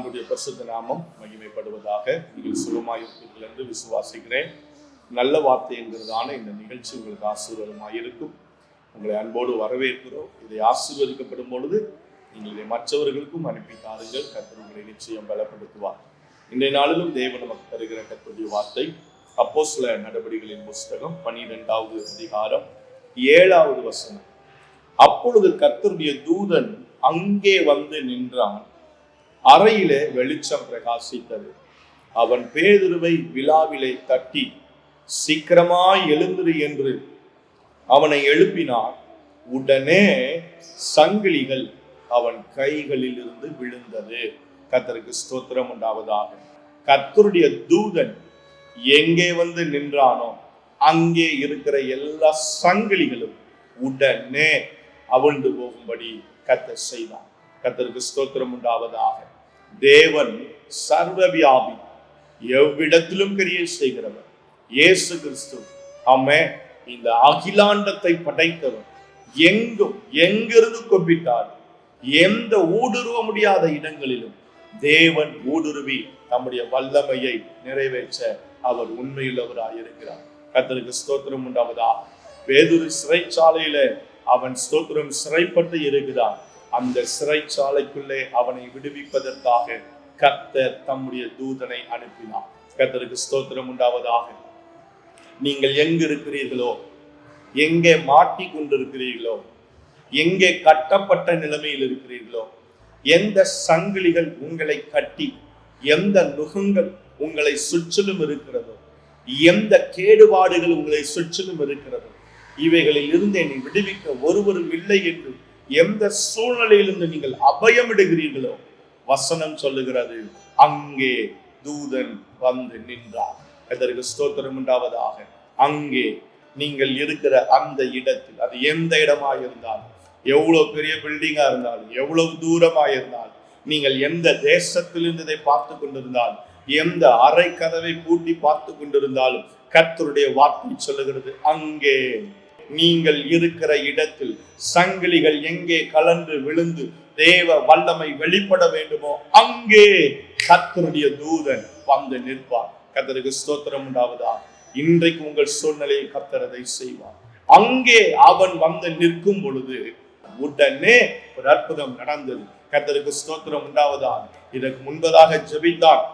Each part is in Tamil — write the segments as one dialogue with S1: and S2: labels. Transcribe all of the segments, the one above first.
S1: பரிசுத்த நாமம் மகிமைப்படுவதாக நீங்கள் சுகமாயிருப்பீர்கள் என்று விசுவாசிக்கிறேன். நல்ல வார்த்தை என்கிறதான இந்த நிகழ்ச்சி உங்களுக்கு ஆசீர்வாதமாக இருக்கும். உங்களை அன்போடு வரவேற்கிறோம். இதை ஆசீர்வதிக்கப்படும் பொழுது நீங்கள் இதை மற்றவர்களுக்கும் அனுப்பி தாருங்கள் கர்த்தர் உங்களை நிச்சயம் பலப்படுத்துவார். இன்றைய நாளிலும் தேவன் நமக்கு தருகிற கர்த்தருடைய வார்த்தை அப்போ சில நடவடிக்கைகளின் புஸ்தகம் பனிரெண்டாவது அதிகாரம் ஏழாவது வசனம். அப்பொழுது கத்தருடைய தூதன் அங்கே வந்து நின்றான். அறையிலே வெளிச்சம் பிரகாசித்தது. அவன் பேதுருவை விழாவிலே தட்டி சீக்கிரமாய் எழுந்துரு என்று அவனை எழுப்பினார் உடனே சங்கிலிகள் அவன் கைகளில் இருந்து விழுந்தது. கத்தருக்கு ஸ்தோத்திரம் உண்டாவதாக. கத்தருடைய தூதன் எங்கே வந்து நின்றானோ அங்கே இருக்கிற எல்லா சங்கிலிகளும் உடனே அவிழ்ந்து போகும்படி கத்த செய்தான். கர்த்தருக்கு ஸ்தோத்திரம் உண்டாவதாக. தேவன் சர்வவியாபி எவ்விடத்திலும் கிரியை செய்கிறவர். இயேசு கிறிஸ்து ஆமே இந்த அகிலாண்டத்தை படைத்தவர். எங்கும் எங்கிருந்து கொப்பிட்டார் எந்த ஊடுருவ முடியாத இடங்களிலும் தேவன் ஊடுருவி தம்முடைய வல்லமையை நிறைவேற்ற அவர் உண்மையுள்ளவராய் இருக்கிறார். கர்த்தருக்கு ஸ்தோத்திரம் உண்டாவதா பேதுரு சிறைச்சாலையில அவன் ஸ்தோத்திரம் சிறைப்பட்டு இருக்கிறான். அந்த சிறைச்சாலைக்குள்ளே அவனை விடுவிப்பதற்காக கர்த்தர் தம்முடைய தூதனை அனுப்பினார். கர்த்தருக்கு ஸ்தோத்திரம் உண்டாவதாக. நீங்கள் எங்கு இருக்கிறீர்களோ எங்கே மாட்டி கொண்டிருக்கிறீர்களோ எங்கே கட்டப்பட்ட நிலைமையில் இருக்கிறீர்களோ எந்த சங்கிலிகள் உங்களை கட்டி எந்த நுகங்கள் உங்களை சுற்றிலும் இருக்கிறதோ எந்த கேடுபாடுகள் உங்களை சுற்றிலும் இருக்கிறதோ இவைகளில் இருந்து என்னை விடுவிக்க ஒருவரும் இல்லை என்று எந்த சூழ்நிலையிலிருந்து நீங்கள் அபயமிடுகிறீர்களோ வசனம் சொல்லுகிறது அங்கே தூதன் வந்து நின்றார். அதற்கு ஸ்தோத்திரம் உண்டாவதாக. அங்கே நீங்கள் இருக்கிற அந்த இடத்தில் அது எந்த இடமா இருந்தாலும் எவ்வளவு பெரிய பில்டிங்கா இருந்தாலும் எவ்வளவு தூரமா இருந்தாலும் நீங்கள் எந்த தேசத்திலிருந்து இதை பார்த்து கொண்டிருந்தால் எந்த அரை கதவை பூட்டி பார்த்து கொண்டிருந்தாலும் கர்த்தருடைய வார்த்தை சொல்லுகிறது அங்கே நீங்கள் இருக்கிற இடத்தில் சங்கிலிகள் எங்கே கலந்து விழுந்து தேவ வல்லமை வெளிப்பட வேண்டுமோ அங்கே கத்தருடைய தூதன் வந்து நிற்பார். கத்தருக்கு ஸ்தோத்திரம் உண்டாவதா? இன்றைக்கு உங்கள் சூழ்நிலையை கத்தரதை செய்வார். அங்கே அவன் வந்து நிற்கும் பொழுது உடனே ஒரு அற்புதம் நடந்தது. கத்தருக்கு ஸ்தோத்திரம் உண்டாவதா? இதற்கு முன்பதாக ஜபித்தான்.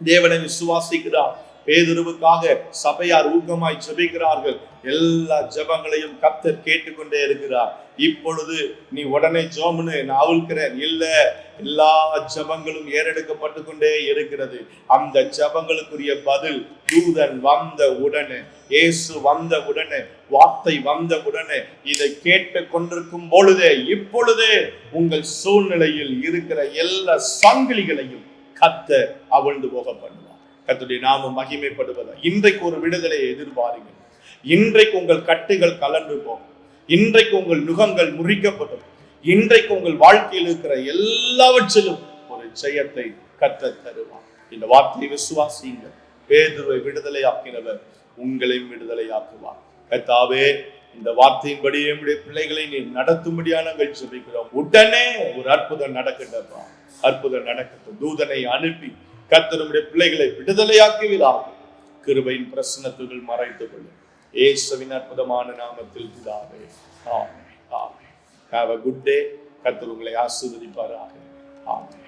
S1: தேவனை விசுவாசிக்கிறான் பேதுருவுக்காக சபையார் ஊக்கமாய் ஜபிக்கிறார்கள். எல்லா ஜெபங்களையும் கத்தர் கேட்டுக்கொண்டே இருக்கிறார். இப்பொழுது நீ உடனே ஜோம்னு நான் அவிழ்க்கிறேன். இல்ல எல்லா ஜெபங்களும் ஏறெடுக்கப்பட்டு கொண்டே இருக்கிறது. அந்த ஜெபங்களுக்குரிய பதில் தூதன் வந்த உடனே இயேசு வந்த உடனே வார்த்தை வந்த உடனே இதை கேட்டு கொண்டிருக்கும் பொழுதே இப்பொழுதே உங்கள் சூழ்நிலையில் இருக்கிற எல்லா சங்கிலிகளையும் கத்த அவிழ்ந்து போக கத்துடைய நாம மகிமைப்படுவதா? இன்றைக்கு ஒரு விடுதலையை எதிர்பாருங்கள். இன்றைக்கு உங்கள் கட்டுகள் கலந்து போகும். இன்றைக்கு உங்கள் நுகங்கள் முறிக்கப்படும். இன்றைக்கு உங்கள் வாழ்க்கையில் இருக்கிற எல்லாவற்றிலும் ஒரு ஜெயத்தை கத்த தருவார். இந்த வார்த்தையை விசுவாசியுங்கள். பேதுருவை விடுதலையாக்கினவர் உங்களையும் விடுதலையாக்குவார். கத்தாவே இந்த வார்த்தையின்படி என்னுடைய பிள்ளைகளை நீ நடத்தும்படியான நாங்கள் ஜெபிக்கிறோம். உடனே ஒரு அற்புதம் நடக்கட்டப்பா அற்புதம் நடக்கட்டும். தூதனை அனுப்பி கர்த்தருடைய பிள்ளைகளை விடுதலையாக்குவீராக கிருபையின் பிரசனத்துகள் மறைத்து கொள்ளும். ஏசுவின் அற்புதமான நாமத்தில் பிதாவே ஆமே ஆமே ஹாவ் அ குட் டே கர்த்தர் உங்களை ஆசீர்வதிப்பாராக. ஆமே